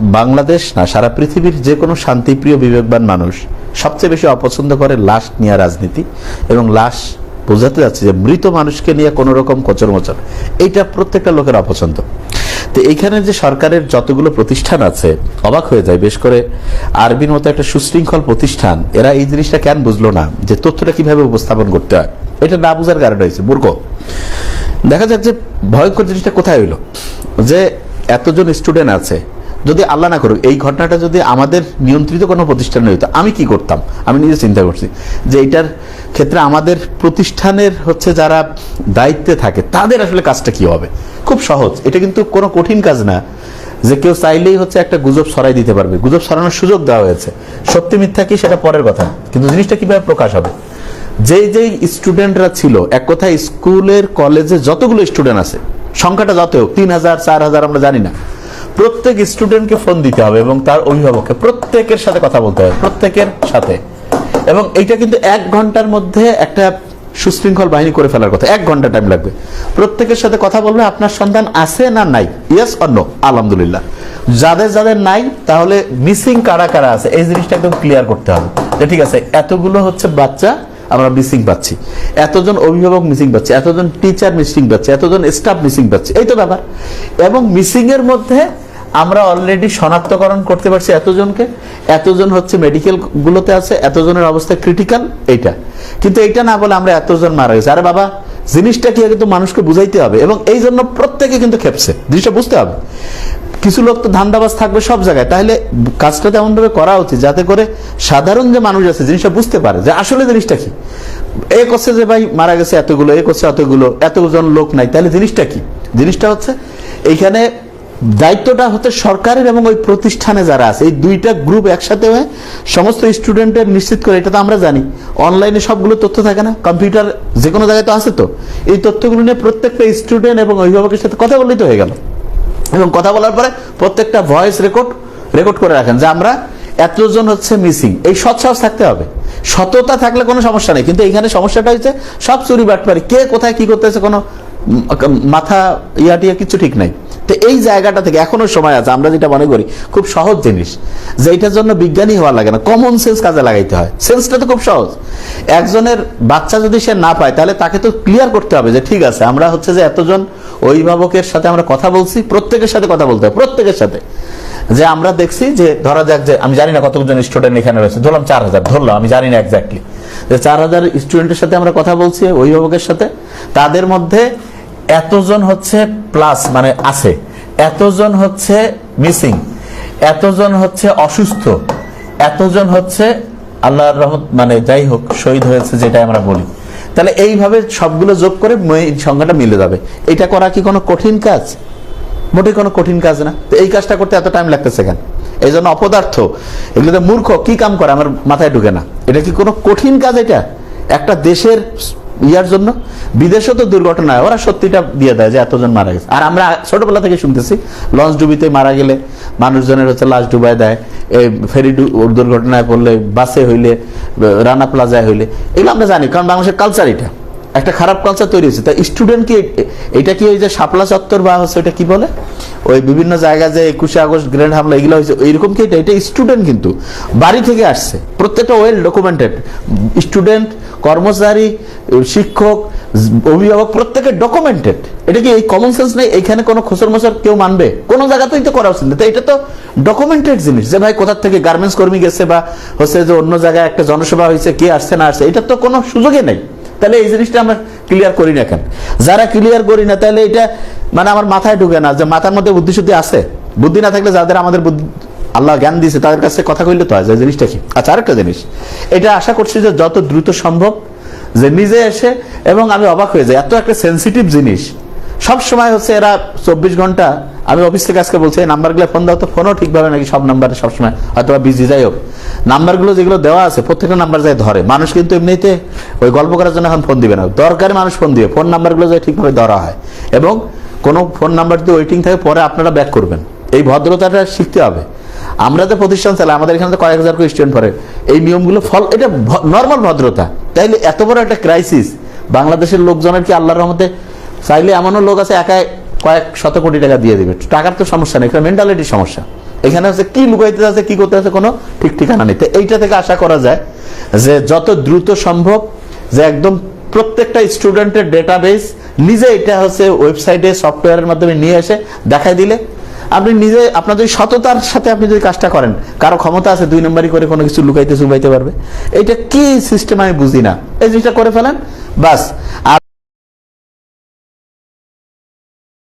বাংলাদেশ না, সারা পৃথিবীর যে কোনো শান্তিপ্রিয়, বিবেকবান মানুষ সবচেয়ে বেশি অপছন্দ করে লাশ নিয়ে রাজনীতি এবং লাশ বোঝাতে যাচ্ছে যে মৃত মানুষকে নিয়ে কোনো রকম কোচর মোচর। এইটা প্রত্যেকটা লোকের অপছন্দ। তো এইখানে যে সরকারের যতগুলো প্রতিষ্ঠান আছে, অবাক হয়ে যায়। বেশ করে আরবির মতো একটা সুশৃঙ্খল প্রতিষ্ঠান, এরা এই জিনিসটা কেন বুঝলো না? যে তথ্যটা কীভাবে উপস্থাপন করতে হয়? এটা না বুঝার কারণ হয়েছে। মূর্খ। দেখা যাক যে ভয়ঙ্কর জিনিসটা কোথায় হইল। যে এতজন স্টুডেন্ট আছে যদি আল্লাহ না করুক, এই ঘটনাটা যদি আমাদের নিয়ন্ত্রিত কোনো প্রতিষ্ঠানে হইতো, আমি কি করতাম? আমি নিজে চিন্তা করছি যে এইটার ক্ষেত্রে আমাদের প্রতিষ্ঠানের হচ্ছে যারা দায়িত্বে থাকে, তাদের আসলে কাজটা কি হবে? খুব সহজ। এটা কিন্তু কোনো কঠিন কাজ না যে কেউ চাইলেই হচ্ছে একটা গুজব ছড়াই দিতে পারবে। গুজব সরানোর সুযোগ দেওয়া হয়েছে। সত্যি মিথ্যা কি সেটা পরের কথা। কিন্তু জিনিসটা কীভাবে প্রকাশ হবে? যেই যেই স্টুডেন্টরা ছিল, এক কথায় স্কুলের কলেজে যতগুলো স্টুডেন্ট আছে, সংখ্যাটা যত হোক, তিন হাজার, চার হাজার আমরা জানি না। প্রত্যেক স্টুডেন্টকে ফোন দিতে হবে এবং তার অভিভাবককে প্রত্যেকের সাথে কথা বলতে হবে, প্রত্যেকের সাথে। এবং এইটা কিন্তু এক ঘণ্টার মধ্যে একটা সুশৃঙ্খল বাহিনী করে ফেলার কথা। এক ঘণ্টা টাইম লাগবে। প্রত্যেকের সাথে কথা বলবে আপনার সন্তান আছে না নাই? ইয়েস অন্য আলহামদুলিল্লাহ। যাদের যাদের নাই, তাহলে মিসিং কারা কারা আছে? এই জিনিসটা একদম ক্লিয়ার করতে হবে। যে ঠিক আছে, এতগুলো হচ্ছে বাচ্চা, আমরা মিসিং পাচ্ছি। এতজন অভিভাবক মিসিং পাচ্ছি, এতজন টিচার মিসিং পাচ্ছি, এতজন স্টাফ মিসিং পাচ্ছি। এই তো ব্যাপার। এবং মিসিং এর মধ্যে আমরা অলরেডি শনাক্তকরণ করতে পারছি এতজনকে, এতজন হচ্ছে মেডিকেল গুলোতে আছে, এতজনের অবস্থা ক্রিটিক্যাল এইটা। কিন্তু এইটা না বলে আমরা এতজন মারা গেছে। আরে বাবা, জিনিসটা কি কিন্তু মানুষকে বুঝাইতে হবে এবং এই জন্য প্রত্যেকে কিন্তু খেপছে। জিনিসটা বুঝতে হবে। কিছু লোক তো ধান্দাবাজ থাকবে সব জায়গায়। তাহলে কাজটা তেমন ভাবে করা উচিত যাতে করে সাধারণ যে মানুষ আছে, জিনিসটা বুঝতে পারে যে আসলে জিনিসটা কি। এ করছে যে ভাই মারা গেছে এতগুলো, এ করছে এতগুলো, এতজন লোক নাই। তাহলে জিনিসটা কি? জিনিসটা হচ্ছে এইখানে দায়িত্বটা হচ্ছে সরকারের এবং ওই প্রতিষ্ঠানে যারা আছে। এই দুইটা গ্রুপ একসাথে হয়ে সমস্ত স্টুডেন্টের নিশ্চিত করে, এটা তো আমরা জানি। অনলাইনে সবগুলো তথ্য থাকে না কম্পিউটার যে কোনো জায়গায় তো আছে তো। এই তথ্যগুলো নিয়ে প্রত্যেকটা স্টুডেন্ট এবং অভিভাবকের সাথে কথা বললেই তো হয়ে গেল। এবং কথা বলার পরে প্রত্যেকটা ভয়েস রেকর্ড রেকর্ড করে রাখেন যে আমরা এতজন হচ্ছে মিসিং এই সৎ সাহস থাকতে হবে। সততা থাকলে কোনো সমস্যা নেই, কিন্তু এখানে সমস্যাটা হচ্ছে সব চুরি বাটপারি কে কোথায় কি করতেছে কোনো মাথা ইয়াটিয়া কিছু ঠিক নাই। তো এই জায়গাটা থেকে এখনও সময় আছে, আমরা যেটা মনে করি, খুব সহজ জিনিস, যে এটার জন্য বিজ্ঞানী হওয়া লাগে না কমন সেন্স কাজে লাগাইতে হয়। সেন্সটা তো খুব সহজ। একজনের বাচ্চা যদি সে না পায়, তাহলে তাকে তো ক্লিয়ার করতে হবে যে ঠিক আছে, আমরা হচ্ছে যে এতজন অভিভাবকের সাথে আমরা কথা বলছি, প্রত্যেকের সাথে কথা বলতে হবে প্রত্যেকের সাথে। যে আমরা দেখছি যে, ধরা যাক যে, আমি জানি না কতজন স্টুডেন্ট এখানে রয়েছে, ধরলাম চার হাজার ধরলাম আমি জানি না এক্স্যাক্টলি যে চার হাজার স্টুডেন্টের সাথে আমরা কথা বলছি, অভিভাবকের সাথে, তাদের মধ্যে এতজন হচ্ছে প্লাস মানে আছে। এতজন হচ্ছে মিসিং এতজন হচ্ছে অসুস্থ। এতজন হচ্ছে আল্লাহর রহমত মানে যাই হোক, শহীদ হয়েছে যেটা আমরা বলি। তাহলে এইভাবে সবগুলো যোগ করে সংখ্যাটা মিলে যাবে। এটা করা কি কোনো কঠিন কাজ? মোটে কোনো কঠিন কাজ না। তো এই কাজটা করতে এত টাইম লাগতেছে কেন? এই জন্য অপদার্থ, এগুলোতে মূর্খ কি কাম করে? আমার মাথায় ঢুকে না। এটা কি কোনো কঠিন কাজ এটা? একটা দেশের ইয়ার জন্য। বিদেশে তো দুর্ঘটনা হয়। ওরা সত্যিটা দিয়ে দেয় যে এতজন মারা গেছে। আর আমরা ছোটবেলা থেকে শুনতেছি, লঞ্চ ডুবিতে মারা গেলে মানুষজনের হচ্ছে লাশ ডুবাই দেয়। এই ফেরি দুর্ঘটনায় পড়লে, বাসে হইলে, রানা প্লাজায় হইলে। এগুলো আমরা জানি, কারণ বাংলাদেশের কালচার এটা। একটা খারাপ কালচার তৈরি হয়েছে। তা স্টুডেন্ট কি এটা কি ওই যে শাপলা চত্বর বা হচ্ছে এটা কি বলে? ওই বিভিন্ন জায়গায় যে একুশে আগস্ট গ্রেনেড হামলা, এগুলো হয়েছে এইরকম কি এটা? এটা স্টুডেন্ট কিন্তু। বাড়ি থেকে আসছে। প্রত্যেকটা ওয়েল ডকুমেন্টেড স্টুডেন্ট কর্মচারী, শিক্ষক, অভিভাবক প্রত্যেকের ডকুমেন্টেড এটা কি এই কমন সেন্স নেই? এখানে কোনো খোসর মোসর কেউ মানবে? কোনো জায়গাতেই তো করা উচিত না। এটা তো ডকুমেন্টেড জিনিস। যে ভাই কোথা থেকে গার্মেন্টস কর্মী গেছে বা হচ্ছে যে অন্য জায়গায় একটা জনসভা হয়েছে, কে আসছে না আসছে, এটা তো কোনো সুযোগই নেই। তাহলে এই জিনিসটা আমরা ক্লিয়ার করি না কেন? যারা ক্লিয়ার করি না, তাহলে এটা মানে আমার মাথায় ঢুকে না যে মাথার মধ্যে বুদ্ধি শুদ্ধি আছে। বুদ্ধি না থাকলে যাদের আমাদের বুদ্ধি আল্লাহ জ্ঞান দিয়েছে, তাদের কাছে কথা কইলে তো আছে জিনিসটা কি? আচ্ছা আরেকটা জিনিস। এটা আশা করছি যে যত দ্রুত সম্ভব, যে নিজে এসে এবং আমি অবাক হয়ে যাই। এত একটা সেন্সিটিভ জিনিস। সব সময় হচ্ছে এরা চব্বিশ ঘণ্টা আমি অফিস থেকে আজকে বলছি, এই নাম্বারগুলো ফোন দাও তো, ফোনও ঠিকভাবে নাকি সব নাম্বারে সবসময় হয়তো বা বিজি যাই হোক। নাম্বারগুলো যেগুলো দেওয়া আছে, প্রত্যেকটা নাম্বার যায় ধরে। মানুষ কিন্তু এমনিতে ওই গল্প করার জন্য এখন ফোন দিবে না। দরকারি মানুষ ফোন দিবে, ফোন নাম্বারগুলো যায় ঠিকভাবে ধরা হয়। এবং কোনো ফোন নাম্বার যদি ওয়েটিং থাকে, পরে আপনারা ব্যাক করবেন। এই ভদ্রতাটা শিখতে হবে। আমরা যে প্রতিষ্ঠান চালাই, আমাদের এখানে তো কয়েক হাজার করে স্টুডেন্ট পড়ে। এই নিয়মগুলো ফল, এটা নর্মাল ভদ্রতা। তাইলে এত বড় একটা ক্রাইসিস বাংলাদেশের লোকজনের কি আল্লাহর রহমতে, চাইলে এমনও লোক আছে, একাই কয়েক শত কোটি টাকা দিয়ে দিবে। টাকার তো সমস্যা নেই মেন্টালিটির সমস্যা। এখানে হচ্ছে কি লুকাইতে আছে, কি করতে আছে, কোনো ঠিক ঠিকানা নেই। এইটা থেকে আশা করা যায় যে যত দ্রুত সম্ভব যে একদম প্রত্যেকটা স্টুডেন্টের ডেটাবেস নিজে এটা হচ্ছে ওয়েবসাইটে সফটওয়্যারের মাধ্যমে নিয়ে এসে দেখাই দিলে। আপনি নিজে, আপনার যদি সততার সাথে আপনি যদি কাজটা করেন, কারও ক্ষমতা আছে দুই নম্বরই করে কোনো কিছু লুকাইতে চুবাইতে পারবে। এটা কি সিস্টেম আমি বুঝি না। এই জিনিসটা করে ফেলেন, বাস। আর